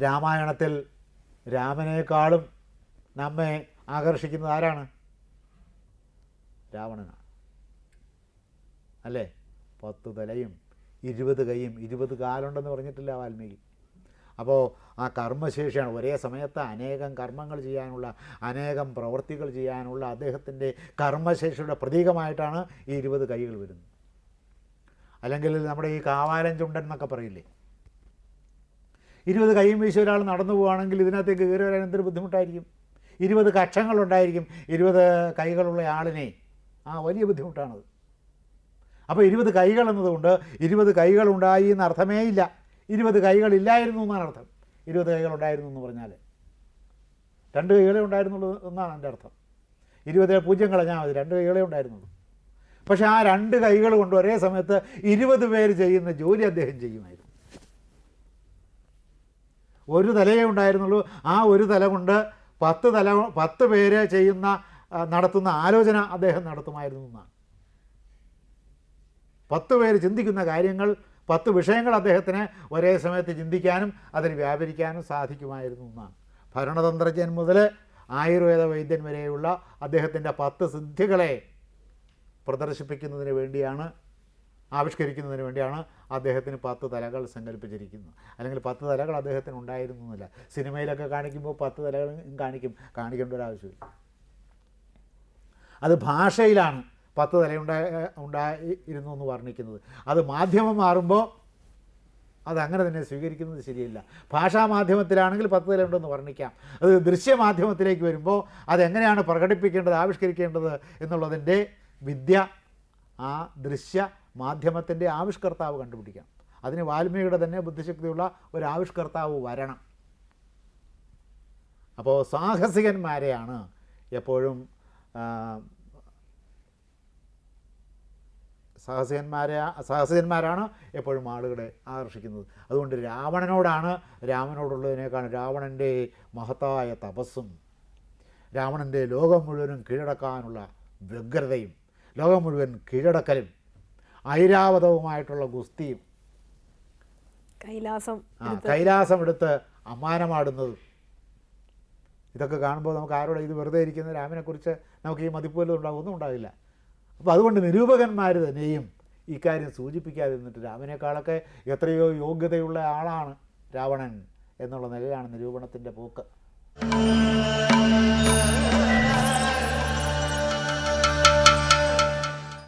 രാമായണത്തിൽ രാമനേക്കാളും നമ്മെ ആകർഷിക്കുന്നത് ആരാണ്? രാവണനാണ്. അല്ലേ? പത്ത് തലയും ഇരുപത് കൈയും ഇരുപത് കാലുണ്ടെന്ന് പറഞ്ഞിട്ടില്ല വാൽമീകി. അപ്പോൾ ആ കർമ്മശേഷിയാണ് ഒരേ സമയത്ത് അനേകം കർമ്മങ്ങൾ ചെയ്യാനുള്ള അനേകം പ്രവൃത്തികൾ ചെയ്യാനുള്ള അദ്ദേഹത്തിന്റെ കർമ്മശേഷിയുടെ പ്രതീകമായിട്ടാണ് ഈ ഇരുപത് കൈകൾ വരുന്നത്. അല്ലെങ്കിൽ നമ്മുടെ ഈ കാവാലൻ ചുണ്ടൻ എന്നൊക്കെ പറയില്ലേ? ഇരുപത് കൈയും വീശി ഒരാൾ നടന്നു പോവുകയാണെങ്കിൽ ഇതിനകത്തേക്ക് കയറി വരാൻ എന്തൊരു ബുദ്ധിമുട്ടായിരിക്കും? ഇരുപത് കക്ഷങ്ങളുണ്ടായിരിക്കും. ഇരുപത് കൈകളുള്ള ആളിനെ. ആ വലിയ ബുദ്ധിമുട്ടാണത്. അപ്പോൾ ഇരുപത് കൈകൾ എന്നതുകൊണ്ട് ഇരുപത് കൈകളുണ്ടായി എന്ന അർത്ഥമേ ഇല്ല. ഇരുപത് കൈകളില്ലായിരുന്നു എന്നാണ് അർത്ഥം. ഇരുപത് കൈകളുണ്ടായിരുന്നു എന്ന് പറഞ്ഞാൽ. രണ്ട് കൈകളെ ഉണ്ടായിരുന്നുള്ളൂ എന്നാണ് എന്റെ അർത്ഥം. ഇരുപത് പൂജ്യം കളഞ്ഞാൽ മതി. രണ്ട് കൈകളെ ഉണ്ടായിരുന്നുള്ളൂ. പക്ഷേ ആ രണ്ട് കൈകൾ കൊണ്ട് ഒരേ സമയത്ത് ഇരുപത് പേര് ചെയ്യുന്ന ജോലി അദ്ദേഹം ചെയ്യുമായിരുന്നു. ഒരു തലയേ ഉണ്ടായിരുന്നുള്ളൂ. ആ ഒരു തല കൊണ്ട് പത്ത് തല പത്ത് പേര് ചെയ്യുന്ന നടത്തുന്ന ആലോചന അദ്ദേഹം നടത്തുമായിരുന്നു എന്നാണ്. പത്ത് പേര് ചിന്തിക്കുന്ന കാര്യങ്ങൾ പത്ത് വിഷയങ്ങൾ അദ്ദേഹത്തിന് ഒരേ സമയത്ത് ചിന്തിക്കാനും അതിൽ വ്യാപരിക്കാനും സാധിക്കുമായിരുന്നു എന്നാണ്. ഭരണതന്ത്രജ്ഞൻ മുതൽ ആയുർവേദ വൈദ്യൻ വരെയുള്ള അദ്ദേഹത്തിന്റെ പത്ത് സിദ്ധികളെ പ്രദർശിപ്പിക്കുന്നതിന് വേണ്ടിയാണ് ആവിഷ്കരിക്കുന്നതിന് വേണ്ടിയാണ് അദ്ദേഹത്തിന് പത്ത് തലകൾ സങ്കല്പിച്ചിരിക്കുന്നത്. അല്ലെങ്കിൽ പത്ത് തലകൾ അദ്ദേഹത്തിന് ഉണ്ടായിരുന്നു എന്നില്ല. സിനിമയിലൊക്കെ കാണിക്കുമ്പോൾ പത്ത് തലകൾ കാണിക്കും. കാണിക്കേണ്ട ഒരു ആവശ്യമില്ല. അത് ഭാഷയിലാണ് പത്ത് തലയുണ്ടായി ഉണ്ടായിരുന്നു എന്ന് വർണിക്കുന്നത്. അത് മാധ്യമം മാറുമ്പോൾ അതങ്ങനെ തന്നെ സ്വീകരിക്കുന്നത് ശരിയല്ല. ഭാഷാ മാധ്യമത്തിലാണെങ്കിൽ പത്ത് തലയുണ്ടെന്ന് വർണിക്കാം. അത് ദൃശ്യമാധ്യമത്തിലേക്ക് വരുമ്പോൾ അതെങ്ങനെയാണ് പ്രകടിപ്പിക്കേണ്ടത് ആവിഷ്കരിക്കേണ്ടത് എന്നുള്ളതിന്റെ വിദ്യ ആ ദൃശ്യ മാധ്യമത്തിന്റെ ആവിഷ്കർത്താവ് കണ്ടുപിടിക്കണം അതിന് വാൽമീകിയുടെ തന്നെ ബുദ്ധിശക്തിയുള്ള ഒരു ആവിഷ്കർത്താവ് വരണം. അപ്പോൾ സാഹസികന്മാരെയാണ് എപ്പോഴും സാഹസികന്മാരെ സാഹസികന്മാരാണ് എപ്പോഴും ആളുകളെ ആകർഷിക്കുന്നത്. അതുകൊണ്ട് രാവണനോടാണ് രാമനോടുള്ളതിനേക്കാൾ രാവണന്റെ മഹത്തായ തപസ്സും രാവണന്റെ ലോകം മുഴുവനും കീഴടക്കാനുള്ള വ്യഗ്രതയും ലോകം മുഴുവൻ കീഴടക്കലും ഐരാവതവുമായിട്ടുള്ള ഗുസ്തിയും കൈലാസം ആ കൈലാസം എടുത്ത് അമ്മാനമാടുന്നതും. ഇതൊക്കെ കാണുമ്പോൾ നമുക്ക് ആരോടെ ഇത് വെറുതെ ഇരിക്കുന്ന രാമനെക്കുറിച്ച് നമുക്ക് ഈ മതിപ്പ് വല്ലതും ഉണ്ടാകും ഒന്നും ഉണ്ടാകില്ല അപ്പോൾ അതുകൊണ്ട് നിരൂപകന്മാർ തന്നെയും ഇക്കാര്യം സൂചിപ്പിക്കാതെ നിന്നിട്ട് രാമനേക്കാളൊക്കെ എത്രയോ യോഗ്യതയുള്ള ആളാണ് രാവണൻ എന്നുള്ള നിലയിലാണ് നിരൂപണത്തിന്റെ പോക്ക്.